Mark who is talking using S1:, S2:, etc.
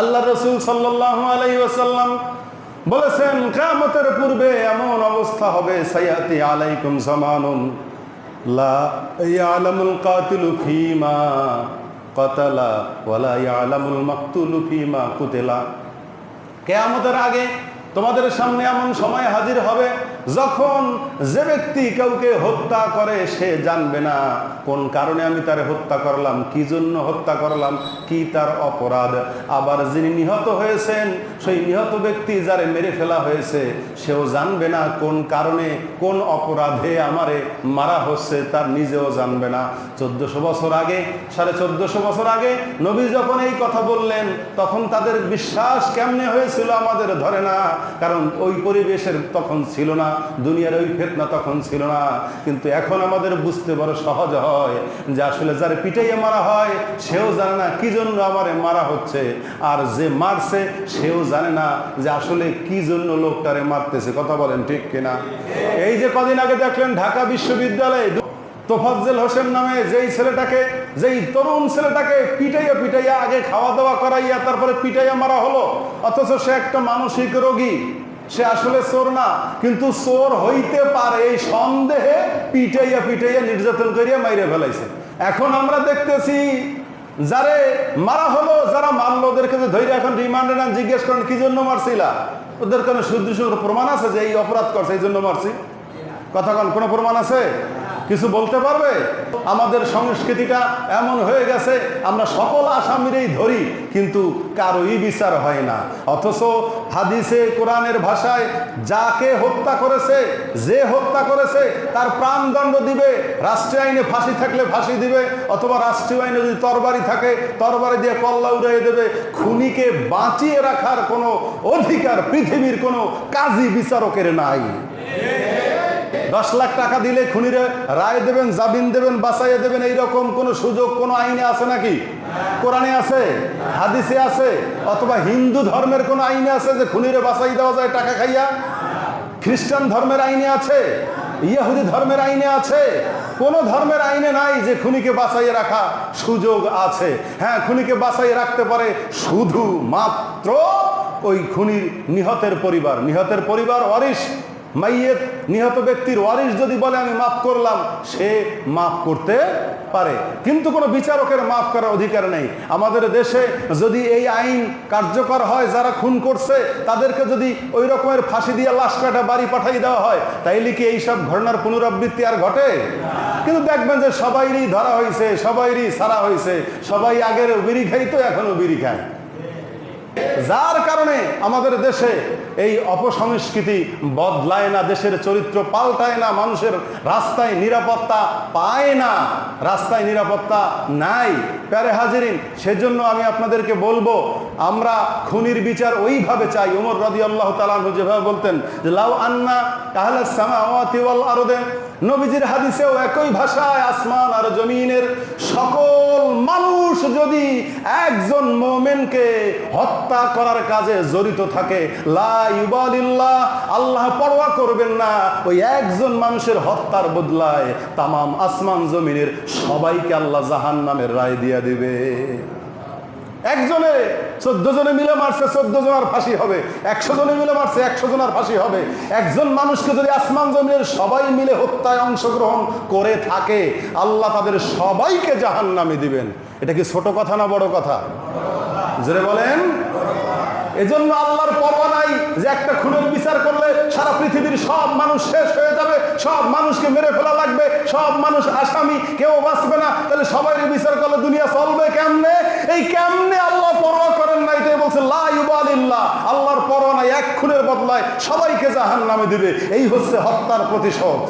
S1: আল্লাহ রসুল সাল্লাহ বলেছেন কামতের পূর্বে এমন অবস্থা হবে, সাইয়াতি আলাইকুম জামানুন, লা ফিমা কেয়ামতের আগে তোমাদের সামনে এমন সময় হাজির হবে যখন যে ব্যক্তি কাউকে হত্যা করে, সে জানবে না কোন কারণে আমি তার হত্যা করলাম, কি জন্য হত্যা করলাম, কি তার অপরাধ। আবার যিনি নিহত হয়েছেন, সেই নিহত ব্যক্তি যারে মেরে ফেলা হয়েছে, সেও জানবে না কোন কারণে, কোন অপরাধে আমারে মারা হচ্ছে, তার নিজেও জানবে না। চোদ্দশো বছর আগে, সাড়ে চোদ্দশো বছর আগে নবী যখন এই কথা বললেন, তখন তাদের বিশ্বাস কেমনে হয়েছিল আমাদের ধরে না। কারণ ওই পরিবেশের তখন ছিল না, দুনিয়ার ওই ফেতনা তখন ছিল না। কিন্তু এখন আমাদের বুঝতে বড় সহজ হয় যে আসলে যার পিটাইয়ে মারা হয়, সেও জানে না কি জন্য আমারে মারা হচ্ছে। আর যে মারছে, সেও জানে না যে আসলে কি জন্য লোকটারে মারতেছে। কথা বলেন ঠিক কিনা? এই যে কদিন আগে দেখলেন ঢাকা বিশ্ববিদ্যালয়ে তোফাজ্জেল হোসেন নামে যেই ছেলেটাকে, যেই তরুণ ছেলেটাকে পিটাইয়া পিটাইয়া আগে খাওয়া দাওয়া করাইয়া তারপরে পিটাইয়া মারা হলো, অথচ সে একটা মানসিক রোগী। সে আসলে চোর না, কিন্তু চোর হইতে পারে এই সন্দেহে পিটাইয়া পিটাইয়া নির্যাতন করিয়া মাইরে ফেলাইছে। এখন আমরা দেখতেছি, যারে মারা হলো, যারা মারলো, ওদেরকে যে ধৈর্য এখন রিমান্ডে না জিজ্ঞেস করেন, কি জন্য মারছিলা? ওদের কোনো সুদৃশ্য প্রমাণ আছে যে এই অপরাধ করছে, এই জন্য মারছি? কথা কন, কোনো প্রমাণ আছে? কিছু বলতে পারবে? আমাদের সংস্কৃতিটা এমন হয়ে গেছে, আমরা সকল আসামিরেই ধরি, কিন্তু কারোই বিচার হয় না। অথচ হাদিসে, কোরআনের ভাষায় যাকে হত্যা করেছে, যে হত্যা করেছে, তার প্রাণদণ্ড দিবে, রাষ্ট্রীয় আইনে ফাঁসি থাকলে ফাঁসি দিবে, অথবা রাষ্ট্রীয় আইনে যদি তরবারি থাকে, তরবারি দিয়ে কল্লা উড়াই দেবে। খুনিকে বাঁচিয়ে রাখার কোনো অধিকার পৃথিবীর কোনো কাজী বিচারকের নাই। দশ লাখ টাকা দিলে খুনিরে রায় দেবেন, জামিন দেবেন বাঁচাইয়া দেবেন, এইরকম কোন সুযোগ, কোন আইনে আছে নাকি? কোরআনে আছে? হাদিসে আছে? অথবা হিন্দু ধর্মের কোন আইনে আছে যে খুনিরে বাঁচাই দেওয়া যায় টাকা খাইয়া? খ্রিস্টান ধর্মের আইনে আছে? ইয়াহুদি ধর্মের আইনে আছে? কোন ধর্মের আইনে নাই যে খুনিকে বাঁচাইয়ে রাখা সুযোগ আছে। হ্যাঁ খুনিকে বাঁচাইয়ে রাখতে পারে শুধু মাত্র ওই খুনির নিহতের পরিবার। নিহতের পরিবার ওয়ারিশ মাইয়ের নিহত ব্যক্তির ওয়ারিশ যদি বলে, আমি মাফ করলাম সে মাফ করতে পারে। কিন্তু কোনো বিচারকের মাফ করার অধিকার নেই। আমাদের দেশে যদি এই আইন কার্যকর হয়, যারা খুন করছে, তাদেরকে যদি ওই রকমের ফাঁসি দিয়ে লাশ কাটা বাড়ি পাঠাই দেওয়া হয়, তাইলে কি এইসব ঘটনার পুনরাবৃত্তি আর ঘটে? কিন্তু দেখবেন যে সবাইরই ধরা হয়েছে সবাইরই সারা হয়েছে সবাই আগের বিড়ি খাইতো এখনও বিড়ি খায়। যার কারণে আমাদের দেশে এই অপসংস্কৃতি বদলায় না, দেশের চরিত্র পাল্টায় না, মানুষের রাস্তায় নিরাপত্তা পায় না, রাস্তায় নিরাপত্তা নাই। প্যারে হাজিরিন, সেজন্য আমি আপনাদেরকে বলব, আমরা খুনির বিচার ওইভাবে চাই। উমর রদি আল্লাহ তালাহ যেভাবে বলতেন যে, লাউ আন্না তাহলে নবীজির হাদিসেও একই ভাষায়, আসমান আর মানুষ যদি একজন মোমেনকে হত্যা করার কাজে জড়িত থাকে, লা ইউবালিল্লাহ, আল্লাহ পরোয়া করবেন না। ওই একজন মানুষের হত্যার বদলায় তামাম আসমান জমিনের সবাইকে আল্লাহ জাহান নামের রায় দিয়া দিবে। একজনে চোদ্দ জনে মিলে মারছে, চোদ্দ জনের ফাঁসি হবে। একশো জনে মিলে মারছে, একশো জনের ফাঁসি হবে। একজন মানুষকে যদি আসমান জমিনের সবাই মিলে হত্যায় অংশগ্রহণ করে থাকে, আল্লাহ তাদের সবাইকে জাহান নামে দিবেন। এটা কি ছোট কথা না বড় কথা? জোরে বলেন। এজন্য আল্লাহর পরোয়া নাই যে একটা খুনের বিচার করলে সারা পৃথিবীর সব মানুষ শেষ সব মানুষকে মেরে ফেলা লাগবে, সব মানুষ আসামি, কেউ বাঁচবে না। তাহলে সবাই বিচার করলে, দুনিয়া চলবে কেমনে? এই কেমনে আল্লাহ পরোয়া করেন নাই তাই বলছে, লা ইউবালিল্লাহ, আল্লাহর পরোয়া নাই, এক খুনের বদলায় সবাইকে জাহান নামে দিবে। এই হচ্ছে হত্যার প্রতিশোধ।